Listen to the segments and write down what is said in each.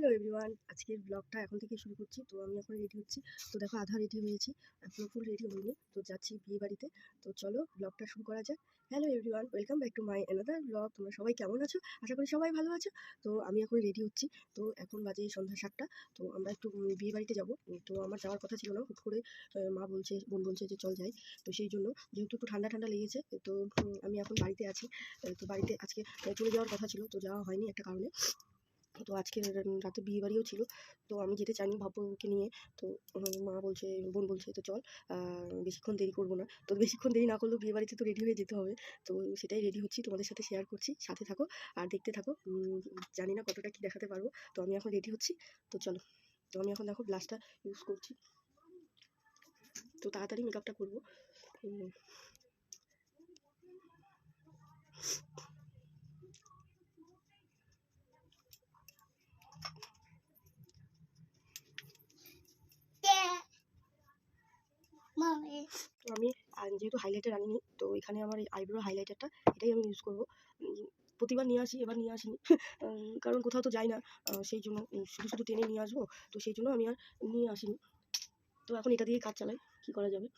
Hello everyone আজকের ব্লগটা এখন থেকে শুরু করছি। তো আমি এখন রেডি হচ্ছি। তো দেখো, আধা রেডি হয়েছি পুরো ফুল রেডি হইনি। তো যাচ্ছি বিয়ে বাড়িতে। তো চলো ব্লগটা শুরু করা যাক। Hello everyone welcome back to my another blog তোমরা সবাই কেমন আছো? আশা করি সবাই ভালো আছো। তো আমি এখন রেডি হচ্ছি। তো এখন বাজে সন্ধ্যা সাতটা। তো আমরা একটু বিয়ে বাড়িতে যাব। তো আমার যাওয়ার কথা ছিল না, হুট করে মা বলছে, বোন বলছে যে চল যাই। তো সেই জন্য, যেহেতু একটু ঠান্ডা ঠান্ডা লেগেছে, তো আমি এখন বাড়িতে আছি। তো বাড়িতে আজকে চলে যাওয়ার কথা ছিল, তো যাওয়া হয়নি একটা কারণে। তো আজকে রাতে বিয়ে বাড়িও ছিল। তো আমি যেতে চাইনি ভাব্যকে নিয়ে। তো মা বলছে, বোন বলছে, তো চল বেশিক্ষণ দেরি করব না। তো বেশিক্ষণ দেরি না করলেও বিয়ে বাড়িতে তো রেডি হয়ে যেতে হবে। তো সেটাই রেডি হচ্ছি, তোমাদের সাথে শেয়ার করছি। সাথে থাকো আর দেখতে থাকো। জানি না কতটা কি দেখাতে পারব। তো আমি এখন রেডি হচ্ছি। তো চলো, তো আমি এখন দেখো ব্লাশটা ইউজ করছি। তো তাড়াতাড়ি মেকআপটা করব। আমি যেহেতু হাইলাইটার আনিনি, তো এখানে আমার এই আইব্রো হাইলাইটারটা এটাই আমি ইউজ করব। প্রতিবার নিয়ে আসি, এবার নিয়ে আসিনি। কারণ কোথাও তো যাই না সেই জন্য শুধু শুধু টেনে নিয়ে আসব, তো সেই জন্য আমি আর নিয়ে আসিনি। তো এখন এটা দিয়েই কাজ চালাই, কী করা যাবে?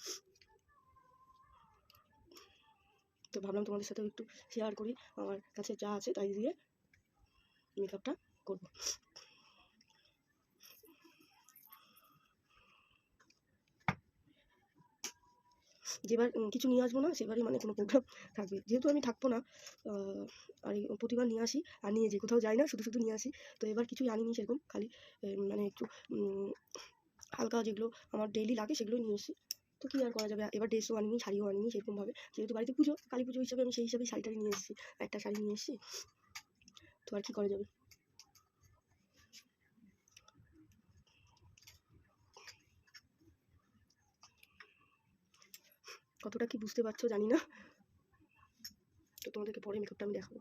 তো ভাবলাম তোমাদের সাথেও একটু শেয়ার করি, আমার কাছে যা আছে তাই দিয়ে মেকআপটা করব। যেবার কিছু নিয়ে আসব না, সেবারই মানে কোনো প্রোগ্রাম থাকবে। যেহেতু আমি থাকব না আর প্রতিবার নিয়ে আসি, আর নিয়ে যে কোথাও যাই না, শুধু শুধু নিয়ে আসি, তো এবার কিছুই আনিনি সেরকম, খালি মানে একটু হালকা যেগুলো আমার ডেইলি লাগে সেগুলো নিয়ে এসেছি। তো কী আর করা যাবে? এবার ড্রেসও আনিনি, শাড়িও আনিনি সেরকমভাবে। যেহেতু বাড়িতে পুজো, কালী পুজো হিসাবে আমি সেই হিসাবে শাড়িটাই নিয়ে এসেছি, একটা শাড়ি নিয়ে এসেছি, তো আর কী করা যাবে? কতটা কি বুঝতে পারছ জানি না। তো তোমাদেরকে পরে মেকআপটা আমি দেখাবো।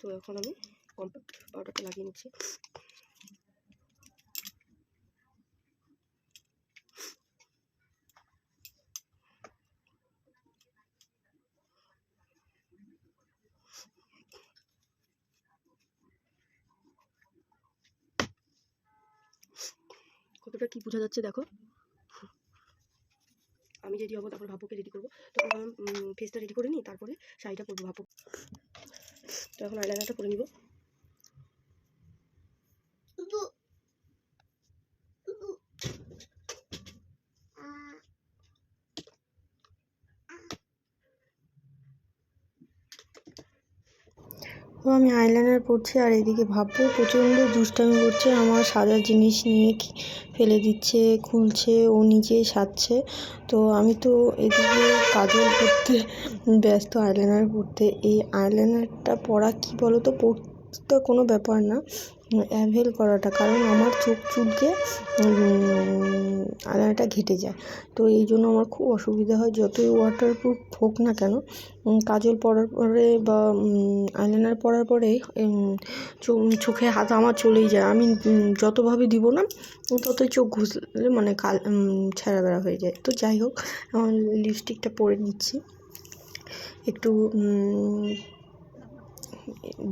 তো এখন আমি কম্প্যাক্ট পাউডারটা লাগিয়ে নিচ্ছি। কতটা কি বোঝা যাচ্ছে দেখো? আমি রেডি হব, তারপর ভাবুকে রেডি করব। তো ফেসটা রেডি করে নিই, তারপরে শাড়িটা পরবো, ভাবুক। তো এখন আইলাইনারটা করে নিব। তো আমি আইলাইনার পড়ছি আর এদিকে ভাববো প্রচণ্ড দুষ্টামি করছে, আমার সাদা জিনিস নিয়ে ফেলে দিচ্ছে, খুলছে, ও নিজেই সাজছে। তো আমি তো এদিকে কাজল করতে ব্যস্ত আইলাইনার পড়তে এই আইলাইনারটা পরা কি বলো তো পড়তে কোনো ব্যাপার না। অ্যাভেল করাটা, কারণ আমার চোখ চুলকে আয়নাটা ঘেটে যায়। তো এই জন্য আমার খুব অসুবিধা হয়, যতই ওয়াটারপ্রুফ হোক না কেন কাজল পরার পরে বা আইলাইনার পরার পরে চোখে হাত আমার চলেই যায়। আমি যতভাবে দিব না, ততই চোখ ঘুষলে মানে কাল ছেঁড়া বেড়া হয়ে যায়। তো যাই হোক, আমার লিপস্টিকটা পরে নিচ্ছি। একটু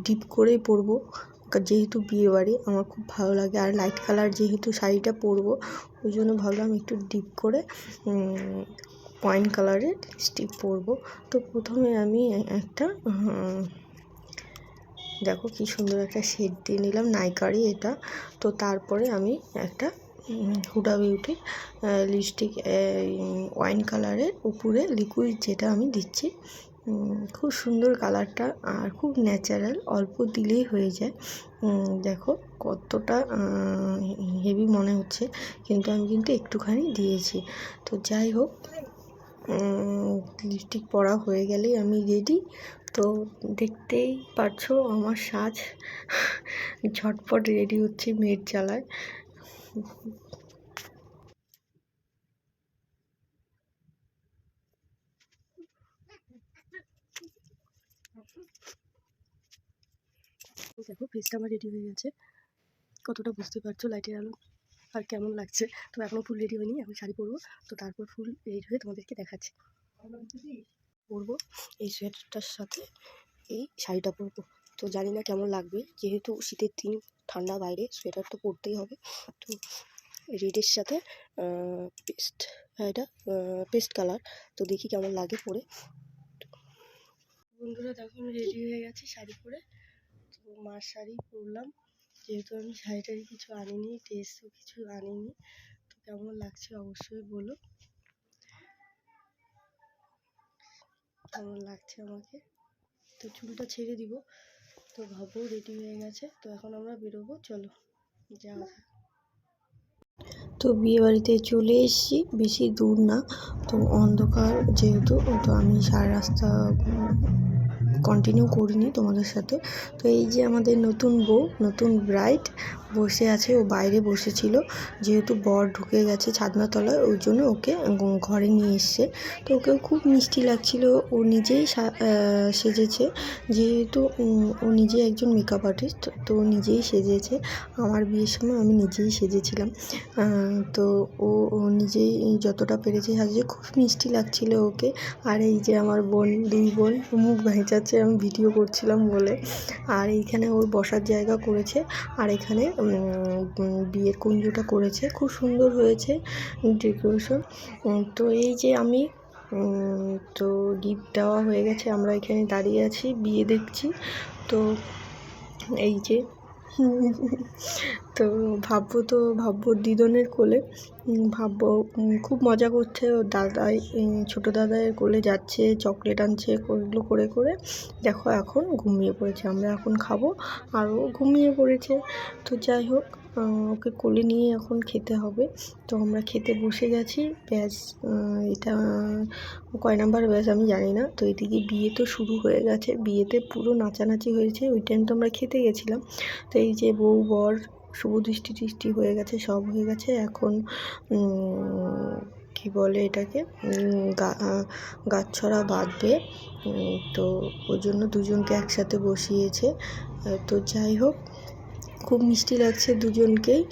ডিপ করেই পরবো। যেহেতু বিয়ে বাড়ি, আমার খুব ভালো লাগে। আর লাইট কালার যেহেতু শাড়িটা পরবো, ওই জন্য ভাবলাম একটু ডিপ করে ওয়াইন কালারের লিপস্টিক পরবো। তো প্রথমে আমি একটা দেখো কি সুন্দর একটা শেড দিয়ে নিলাম নাইকারই এটা। তো তারপরে আমি একটা হুডা বিউটির লিপস্টিক ওয়াইন কালারের উপরে লিকুইড যেটা আমি দিচ্ছি। খুব সুন্দর কালারটা আর খুব ন্যাচারাল, অল্প দিলেই হয়ে যায়। দেখো কতটা হেভি মনে হচ্ছে, কিন্তু আমি কিন্তু একটুখানি দিয়েছি। তো যাই হোক লিপস্টিক পরা হয়ে গেলেই আমি রেডি তো দেখতেই পারছ আমার সাজ ঝটপট রেডি হচ্ছে মেয়ের জ্বালায়। দেখো ফেসটা আমার রেডি হয়ে গেছে। কতটা বুঝতে পারছ লাইটের আলো? আর কেমন লাগছে? তো এখনও ফুল রেডি হয়নি, এখন শাড়ি পরবো। তো তারপর ফুল রেডি হয়ে তোমাদেরকে দেখাচ্ছি। পরবো এই সোয়েটারটার সাথে এই শাড়িটা পরবো। তো জানি না কেমন লাগবে, যেহেতু শীতের দিন, ঠান্ডা বাইরে সোয়েটার তো পরতেই হবে। তো রেডের সাথে পেস্ট হ্যাঁ এটা পেস্ট কালার তো দেখি কেমন লাগে পরে। বন্ধুরা দেখো, আমি রেডি হয়ে গেছি শাড়ি পরে। মার শাড়ি পরলাম। যেহেতু আমি শাড়ি টাড়ি কিছু আনিনি ড্রেসও কিছু আনিনি, তো কেমন লাগছে অবশ্যই বলো। কেমন লাগছে আমাকে? তো চুলটা ছেড়ে দিব। তো ভাবো রেডি হয়ে গেছে। তো এখন আমরা বেরোবো, চলো, যাওয়া তো বিয়ে বাড়িতে চলে এসেছি, বেশি দূর না। তো অন্ধকার যেহেতু, তো আমি সারা রাস্তা কন্টিনিউ করিনি তোমাদের সাথে। তো এই যে আমাদের নতুন বউ, নতুন ব্রাইড বসে আছে, ও বাইরে বসেছিল। যেহেতু বর ঢুকে গেছে ছাদনা তলায় ওই জন্য ওকে ঘরে নিয়ে এসছে। তো ওকে খুব মিষ্টি লাগছিল। ও নিজেই সেজেছে। যেহেতু ও নিজে একজন মেকআপ আর্টিস্ট তো নিজেই সেজেছে। আমার বিয়ের সময় আমি নিজেই সেজেছিলাম। তো ও নিজেই যতটা পেরেছে সাজিয়ে খুব মিষ্টি লাগছিল ওকে। আর এই যে আমার বোন, দুই বোন, মুখ ভেঁচাচ্ছে আমি ভিডিও করছিলাম বলে। আর এইখানে ওর বসার জায়গা করেছে। আর এখানে বিয়ের কুঞ্জটা করেছে। খুব সুন্দর হয়েছে ডেকোরেশন। তো এই যে আমি তো গিফট দেওয়া হয়ে গেছে। আমরা এখানে দাঁড়িয়ে আছি, বিয়ে দেখছি। তো এই যে তো ভাববো তো, ভাববো দিদনের কোলে। ভাববো খুব মজা করছে ওর দাদাই ছোটো দাদাইয়ের কোলে যাচ্ছে, চকলেট আনছে ওইগুলো করে করে। দেখো এখন ঘুমিয়ে পড়েছে, আমরা এখন খাব। আর ও ঘুমিয়ে পড়েছে। তো যাই হোক ওকে কোলে নিয়ে এখন খেতে হবে। তো আমরা খেতে বসে গেছি। ব্যাস এটা, কয় নাম্বার ব্যাস আমি জানি না। তো এদিকে বিয়ে তো শুরু হয়ে গেছে। বিয়েতে পুরো নাচানাচি হয়েছে। ওই টাইম তো আমরা খেতে গেছিলাম। তো এই যে বউ, বর শুভ দৃষ্টি টিষ্টি হয়ে গেছে সব হয়ে গেছে। এখন কি বলে এটাকে? উম, গা- আহ, গাছছড়া বাঁধবে। তো ওই জন্য দুজনকে একসাথে বসিয়েছে। তো যাই হোক খুব মিষ্টি লাগছে দুজনকেই।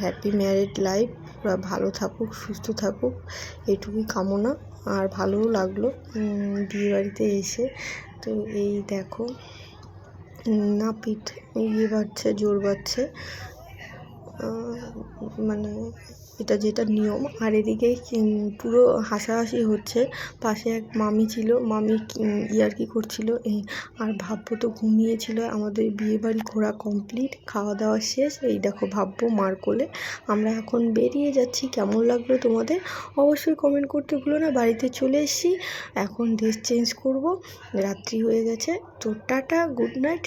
হ্যাপি ম্যারিড লাইফ ওরা ভালো থাকুক সুস্থ থাকুক এটুকুই কামনা। আর ভালোও লাগল উম, বিয়ে বাড়িতে এসে। তো এই দেখো নাপিত ইয়ে বাড়ছে জোর বাড়ছে। মানে এটা যেটা নিয়ম। আর এদিকে পুরো হাসাহাসি হচ্ছে। পাশে এক মামি ছিল। মামি ইয়ার্কি করছিল। আর ভাব্য তো ঘুমিয়েছিল। আমাদের বিয়ে বাড়ি ঘোরা কমপ্লিট। খাওয়া দাওয়া শেষ। এই দেখো ভাব্য মার কোলে। আমরা এখন বেরিয়ে যাচ্ছি। কেমন লাগল তোমাদের? অবশ্যই কমেন্ট করতে ভুলো না। বাড়িতে চলে এসেছি। এখন ড্রেস চেঞ্জ করব। রাত্রি হয়ে গেছে। তো টাটা গুড নাইট